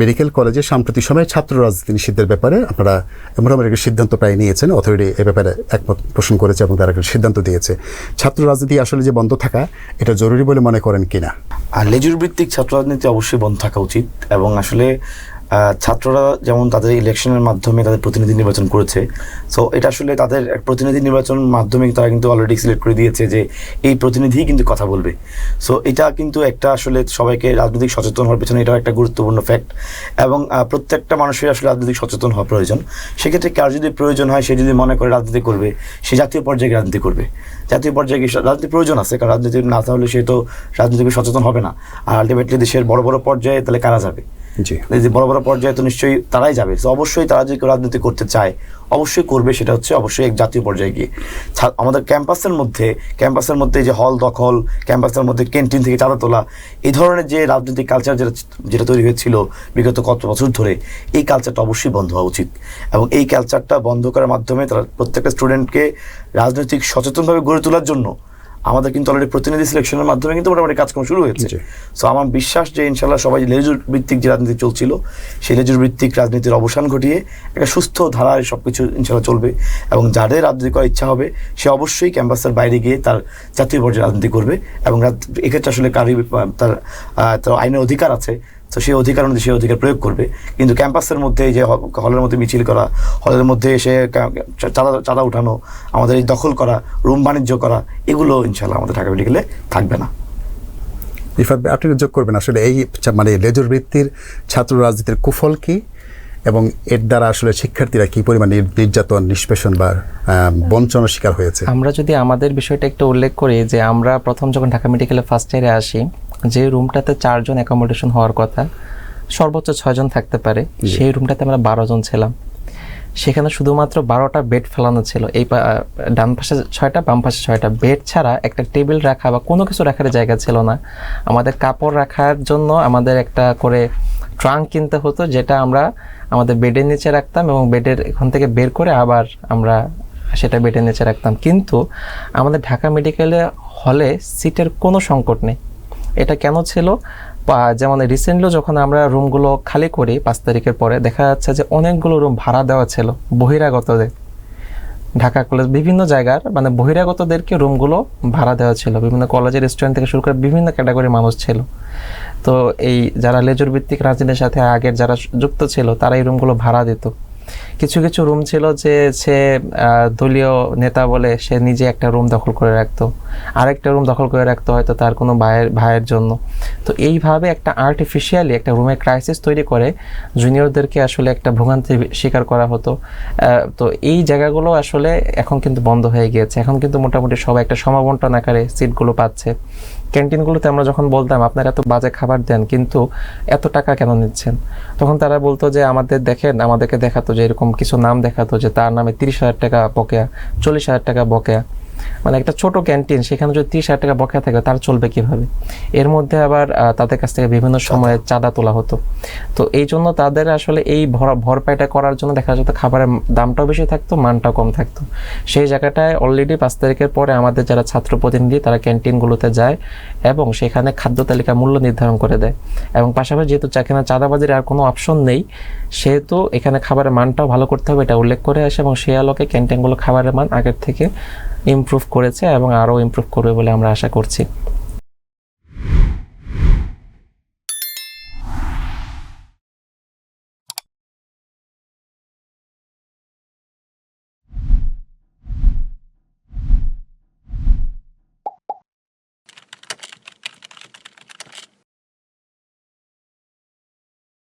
Medical কলেজে সাম্প্রতিক সময়ে ছাত্র রাজনীতি নিষিদ্ধের ব্যাপারে আপনারা মোটামুটি একটা সিদ্ধান্ত প্রায় নিয়েছেন অথরিটি এ ব্যাপারে একমত পোষণ করেছে এবং তারা একটা সিদ্ধান্ত দিয়েছে। ছাত্র রাজনীতি আসলে যে বন্ধ থাকা, এটা জরুরি বলে মনে করেন কিনা? আর লেজুর ভিত্তিক ছাত্র রাজনীতি অবশ্যই বন্ধ থাকা উচিত এবং আসলে ছাত্ররা যেমন তাদের ইলেকশনের মাধ্যমে তাদের প্রতিনিধি নির্বাচন করেছে সো এটা আসলে তাদের প্রতিনিধি নির্বাচনের মাধ্যমে তারা কিন্তু অলরেডি সিলেক্ট করে দিয়েছে যে এই প্রতিনিধিই কিন্তু কথা বলবে। সো এটা কিন্তু একটা আসলে সবাইকে রাজনৈতিক সচেতন হওয়ার পেছনে এটাও একটা গুরুত্বপূর্ণ ফ্যাক্ট এবং প্রত্যেকটা মানুষের আসলে রাজনৈতিক সচেতন হওয়া প্রয়োজন। সেক্ষেত্রে কার যদি প্রয়োজন হয়, সে যদি মনে করে রাজনীতি করবে, সে জাতীয় পর্যায়ে রাজনীতি করবে। জাতীয় পর্যায়ে রাজনীতি প্রয়োজন আছে, কারণ রাজনীতি না তাহলে সে তো রাজনীতিকে সচেতন হবে না। আর আলটিমেটলি দেশের বড় বড় পর্যায়ে তাহলে কারা যাবে? এই যে বড় বড় পর্যায়ে তো নিশ্চয়ই তারাই যাবে। অবশ্যই তারা যদি রাজনীতি করতে চায়, অবশ্যই করবে, সেটা হচ্ছে অবশ্যই এক জাতীয় পর্যায়ে গিয়ে। আমাদের ক্যাম্পাসের মধ্যে ক্যাম্পাসের মধ্যে যে হল দখল, ক্যাম্পাসের মধ্যে ক্যান্টিন থেকে চাঁদা তোলা, এই ধরনের যে রাজনৈতিক কালচার যেটা যেটা তৈরি হয়েছিল বিগত কত বছর ধরে, এই কালচারটা অবশ্যই বন্ধ হওয়া উচিত। এবং এই কালচারটা বন্ধ করার মাধ্যমে তারা প্রত্যেকটা স্টুডেন্টকে রাজনৈতিক সচেতনভাবে গড়ে তোলার জন্য আমাদের কিন্তু অলরেডি প্রতিনিধি সিলেকশনের মাধ্যমে কিন্তু মোটামুটি কাজকর্ম শুরু হয়েছে। সো আমার বিশ্বাস যে ইনশাল্লাহ সবাই লেজুর ভিত্তিক যে রাজনীতি চলছিল সেই লেজুর ভিত্তিক রাজনীতির অবসান ঘটিয়ে একটা সুস্থ ধারায় সব কিছু ইনশাল্লাহ চলবে এবং যাদের রাজনীতি করার ইচ্ছা হবে সে অবশ্যই ক্যাম্পাসের বাইরে গিয়ে তার জাতীয় পর্যায়ে রাজনীতি করবে এবং এক্ষেত্রে আসলে কারি তার তার আইনের অধিকার আছে তো সেই অধিকার অনুযায়ী সেই অধিকার প্রয়োগ করবে। কিন্তু ক্যাম্পাসের মধ্যে এই যে হলের মধ্যে মিছিল করা হলের মধ্যে এসে চাঁদা চাঁদা উঠানো আমাদের এই দখল করা রুম বাণিজ্য করা এগুলো ইনশাল্লাহ আমাদের ঢাকা মেডিকেলে থাকবে না। ইফাত আপনি যোগ করবেন। আসলে এই মানে লেজর বৃত্তির ছাত্র রাজনীতির কুফল কি? এবং এর দ্বারা আসলে শিক্ষার্থীরা কি পরিমাণ নির- নির্যাতন নিষ্পেষণ বা বঞ্চনার শিকার হয়েছে? আমরা যদি আমাদের বিষয়টা একটু উল্লেখ করি যে আমরা প্রথম যখন ঢাকা মেডিকেলে ফার্স্ট ইয়ারে আসি যে রুমটাতে চারজন অ্যাকোমোডেশন হওয়ার কথা সর্বোচ্চ ছয়জন থাকতে পারে। সেই রুমটাতে আমরা বারো জন ছিলাম। সেখানে শুধুমাত্র বারোটা বেড ফেলানো ছিল। এই ডান পাশে ছয়টা বাম পাশে ছয়টা। বেড ছাড়া একটা টেবিল রাখা বা কোনো কিছু রাখার জায়গা ছিল না। আমাদের কাপড় রাখার জন্য আমাদের একটা করে ট্রাঙ্ক কিনতে হতো যেটা আমরা আমাদের বেডের নিচে রাখতাম এবং বেডের এখান থেকে বের করে আবার আমরা সেটা বেডের নিচে রাখতাম। কিন্তু আমাদের ঢাকা মেডিকেলে হলে সিটের কোনো সংকট নেই। এটা কেন ছিল? যেমন রিসেন্টলি যখন আমরা রুমগুলো খালি করি পাঁচ তারিখের পরে, দেখা যাচ্ছে যে অনেকগুলো রুম ভাড়া দেওয়া ছিল বহিরাগতদের। ঢাকা কলেজ বিভিন্ন জায়গার মানে বহিরাগতদেরকে রুমগুলো ভাড়া দেওয়া ছিল। বিভিন্ন কলেজের রেস্টুরেন্ট থেকে শুরু করে বিভিন্ন ক্যাটাগরির মানুষ ছিল। তো এই যারা লেজুর ভিত্তিক রাজনীতির সাথে আগের যারা যুক্ত ছিল, তারা এই রুমগুলো ভাড়া দিত। কিছু কিছু রুম ছিল যে সে দলীয় নেতা বলে সে নিজে একটা রুম দখল করে রাখতো। আরেকটা রুম দখল করে রাখতো হয়তো তার কোনো ভাইয়ের ভাইয়ের জন্য। তো এইভাবে একটা আর্টিফিশিয়ালি একটা রুমের ক্রাইসিস তৈরি করে জুনিয়রদেরকে আসলে একটা ভোগান্তি শিকার করা হতো। তো এই জায়গাগুলো আসলে এখন কিন্তু বন্ধ হয়ে গিয়েছে। এখন কিন্তু মোটামুটি সবাই একটা সমাবন্টন আকারে সিটগুলো পাচ্ছে। ক্যান্টিনগুলোতে আমরা যখন বলতাম, আপনারা এত বাজে খাবার দেন, কিন্তু এত টাকা কেন নিচ্ছেন? তখন তারা বলতো যে, আমাদের দেখেন, আমাদেরকে দেখাতো যে, এরকম কিছু নাম দেখাতো যে, তার নামে তিরিশ হাজার টাকা বকেয়া, চল্লিশ হাজার টাকা বকেয়া। মানে একটা ছোট ক্যান্টিন সেখানে যদি তিরিশ হাজার টাকা বকেয়া থাকে তার চলবে কীভাবে? এর মধ্যে আবার তাদের কাছ থেকে বিভিন্ন সময়ে চাঁদা তোলা হতো। তো এই জন্য তাদের আসলে এই ভর ভরপাইটা করার জন্য দেখা যেত খাবারের দামটাও বেশি থাকতো মানটাও কম থাকতো। সেই জায়গাটায় অলরেডি পাঁচ তারিখের পরে আমাদের যারা ছাত্র প্রতিনিধি তারা ক্যান্টিনগুলোতে যায় এবং সেখানে খাদ্য তালিকা মূল্য নির্ধারণ করে দেয়। এবং পাশাপাশি যেহেতু এখানে চাঁদাবাজির আর কোনো অপশন নেই সেহেতু এখানে খাবারের মানটাও ভালো করতে হবে এটা উল্লেখ করে আসে এবং সেই আলোকে ক্যান্টিনগুলো খাবারের মান আগের থেকে ইমপ্রুভ করেছে এবং আরও ইমপ্রুভ করবে বলে আমরা আশা করছি।